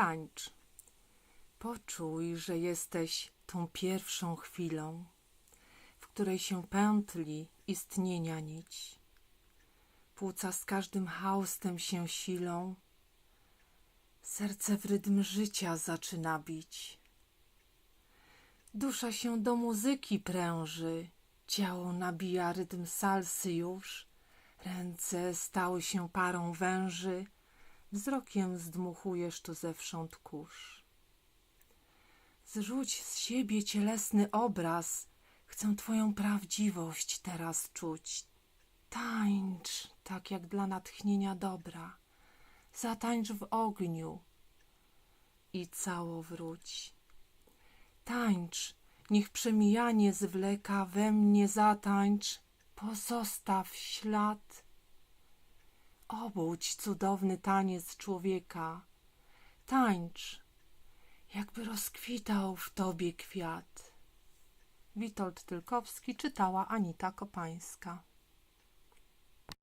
Tańcz. Poczuj, że jesteś tą pierwszą chwilą, w której się pętli istnienia nić. Płuca z każdym haustem się silą, serce w rytm życia zaczyna bić. Dusza się do muzyki pręży, ciało nabija rytm salsy już, ręce stały się parą węży, wzrokiem zdmuchujesz tu zewsząd kurz. Zrzuć z siebie cielesny obraz, chcę twoją prawdziwość teraz czuć. Tańcz, tak jak dla natchnienia dobra, zatańcz w ogniu i cało wróć. Tańcz, niech przemijanie zwleka we mnie zatańcz, pozostaw ślad. Obudź cudowny taniec człowieka, tańcz, jakby rozkwitał w tobie kwiat. Witold Tylkowski czytała Anita Kopańska.